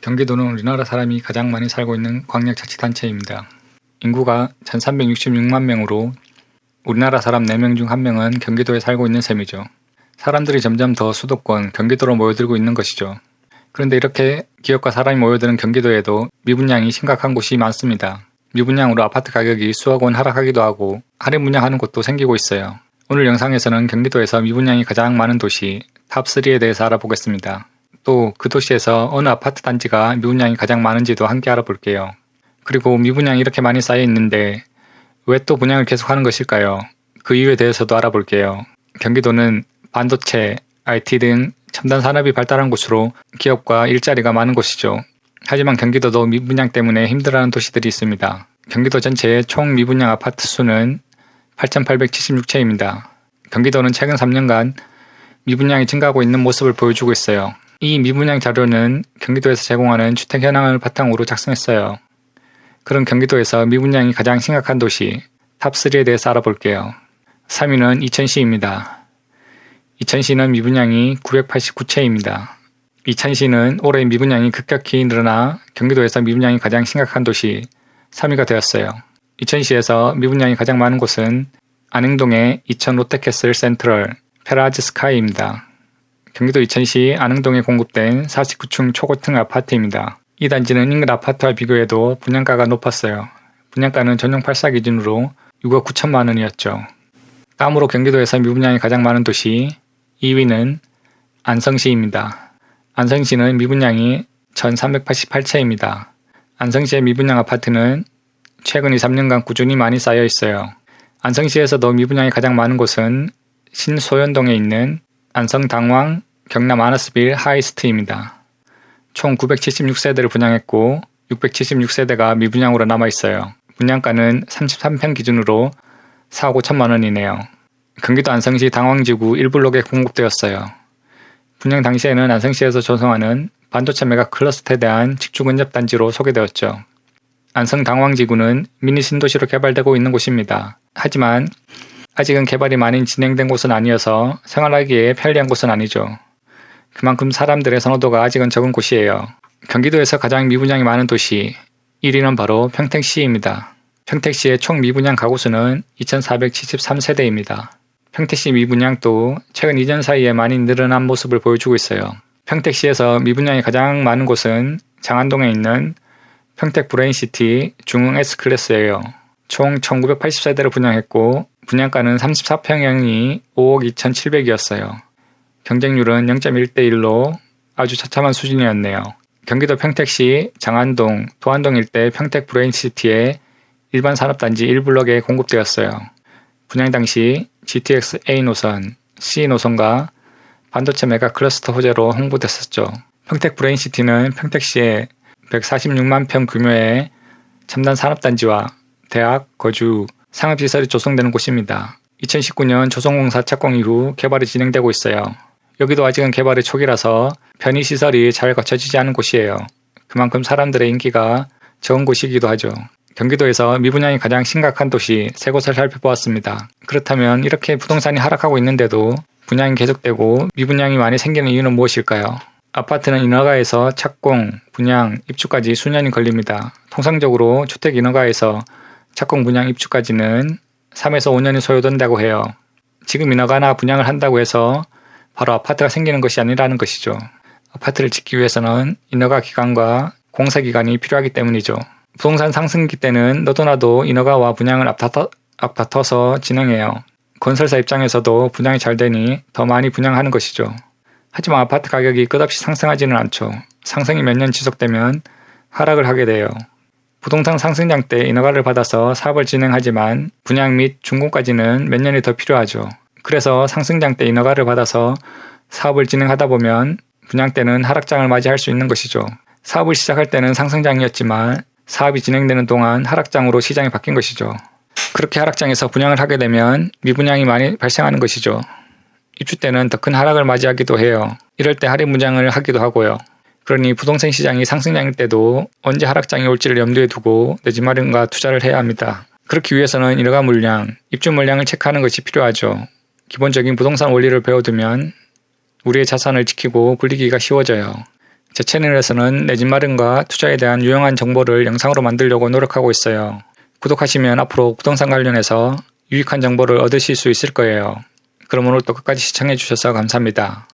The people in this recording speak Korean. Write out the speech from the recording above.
경기도는 우리나라 사람이 가장 많이 살고 있는 광역자치단체입니다. 인구가 1366만 명으로 우리나라 사람 4명 중 1명은 경기도에 살고 있는 셈이죠. 사람들이 점점 더 수도권, 경기도로 모여들고 있는 것이죠. 그런데 이렇게 기업과 사람이 모여드는 경기도에도 미분양이 심각한 곳이 많습니다. 미분양으로 아파트 가격이 수억 원 하락하기도 하고 할인 분양하는 곳도 생기고 있어요. 오늘 영상에서는 경기도에서 미분양이 가장 많은 도시 탑3에 대해서 알아보겠습니다. 또 그 도시에서 어느 아파트 단지가 미분양이 가장 많은지도 함께 알아볼게요. 그리고 미분양이 이렇게 많이 쌓여 있는데 왜 또 분양을 계속하는 것일까요? 그 이유에 대해서도 알아볼게요. 경기도는 반도체, IT 등 첨단 산업이 발달한 곳으로 기업과 일자리가 많은 곳이죠. 하지만 경기도도 미분양 때문에 힘들어하는 도시들이 있습니다. 경기도 전체의 총 미분양 아파트 수는 8,876채입니다. 경기도는 최근 3년간 미분양이 증가하고 있는 모습을 보여주고 있어요. 이 미분양 자료는 경기도에서 제공하는 주택 현황을 바탕으로 작성했어요. 그럼 경기도에서 미분양이 가장 심각한 도시 탑3에 대해서 알아볼게요. 3위는 이천시입니다. 이천시는 미분양이 989채입니다. 이천시는 올해 미분양이 급격히 늘어나 경기도에서 미분양이 가장 심각한 도시 3위가 되었어요. 이천시에서 미분양이 가장 많은 곳은 안흥동의 이천 롯데캐슬 센트럴 페라즈 스카이입니다. 경기도 이천시 안흥동에 공급된 49층 초고층 아파트입니다. 이 단지는 인근 아파트와 비교해도 분양가가 높았어요. 분양가는 전용 8사 기준으로 6억 9천만 원이었죠. 다음으로 경기도에서 미분양이 가장 많은 도시 2위는 안성시입니다. 안성시는 미분양이 1388채입니다. 안성시의 미분양 아파트는 최근 2, 3년간 꾸준히 많이 쌓여 있어요. 안성시에서도 미분양이 가장 많은 곳은 신소연동에 있는 안성당왕 경남 아너스빌 하이스트입니다. 총 976세대를 분양했고 676세대가 미분양으로 남아 있어요. 분양가는 33평 기준으로 4억 5천만 원이네요. 경기도 안성시 당왕지구 1블록에 공급되었어요. 분양 당시에는 안성시에서 조성하는 반도체 메가 클러스터에 대한 직주 근접 단지로 소개되었죠. 안성 당왕지구는 미니 신도시로 개발되고 있는 곳입니다. 하지만 아직은 개발이 많이 진행된 곳은 아니어서 생활하기에 편리한 곳은 아니죠. 그만큼 사람들의 선호도가 아직은 적은 곳이에요. 경기도에서 가장 미분양이 많은 도시 1위는 바로 평택시입니다. 평택시의 총 미분양 가구 수는 2,473세대입니다. 평택시 미분양도 최근 2년 사이에 많이 늘어난 모습을 보여주고 있어요. 평택시에서 미분양이 가장 많은 곳은 장안동에 있는 평택 브레인시티 중흥 S클래스예요. 총 1980세대를 분양했고 분양가는 34평형이 5억 2,700이었어요. 경쟁률은 0.1대 1로 아주 처참한 수준이었네요. 경기도 평택시 장안동, 도안동 일대 평택 브레인시티에 일반 산업단지 1블럭에 공급되었어요. 분양 당시 GTX A 노선, C 노선과 반도체 메가 클러스터 호재로 홍보됐었죠. 평택 브레인시티는 평택시에 146만 평 규모의 첨단 산업단지와 대학, 거주, 상업시설이 조성되는 곳입니다. 2019년 조성공사 착공 이후 개발이 진행되고 있어요. 여기도 아직은 개발의 초기라서 편의시설이 잘 갖춰지지 않은 곳이에요. 그만큼 사람들의 인기가 적은 곳이기도 하죠. 경기도에서 미분양이 가장 심각한 도시 세 곳을 살펴보았습니다. 그렇다면 이렇게 부동산이 하락하고 있는데도 분양이 계속되고 미분양이 많이 생기는 이유는 무엇일까요? 아파트는 인허가에서 착공, 분양, 입주까지 수년이 걸립니다. 통상적으로 주택 인허가에서 착공, 분양, 입주까지는 3에서 5년이 소요된다고 해요. 지금 인허가나 분양을 한다고 해서 바로 아파트가 생기는 것이 아니라는 것이죠. 아파트를 짓기 위해서는 인허가 기간과 공사 기간이 필요하기 때문이죠. 부동산 상승기 때는 너도 나도 인허가와 분양을 앞다퉈, 앞다퉈서 진행해요. 건설사 입장에서도 분양이 잘 되니 더 많이 분양하는 것이죠. 하지만 아파트 가격이 끝없이 상승하지는 않죠. 상승이 몇 년 지속되면 하락을 하게 돼요. 부동산 상승장 때 인허가를 받아서 사업을 진행하지만 분양 및 준공까지는 몇 년이 더 필요하죠. 그래서 상승장 때 인허가를 받아서 사업을 진행하다 보면 분양 때는 하락장을 맞이할 수 있는 것이죠. 사업을 시작할 때는 상승장이었지만 사업이 진행되는 동안 하락장으로 시장이 바뀐 것이죠. 그렇게 하락장에서 분양을 하게 되면 미분양이 많이 발생하는 것이죠. 입주 때는 더 큰 하락을 맞이하기도 해요. 이럴 때 할인 분양을 하기도 하고요. 그러니 부동산 시장이 상승장일 때도 언제 하락장이 올지를 염두에 두고 내집 마련과 투자를 해야 합니다. 그렇기 위해서는 인허가 물량, 입주 물량을 체크하는 것이 필요하죠. 기본적인 부동산 원리를 배워두면 우리의 자산을 지키고 굴리기가 쉬워져요. 제 채널에서는 내 집 마련과 투자에 대한 유용한 정보를 영상으로 만들려고 노력하고 있어요. 구독하시면 앞으로 부동산 관련해서 유익한 정보를 얻으실 수 있을 거예요. 그럼 오늘도 끝까지 시청해 주셔서 감사합니다.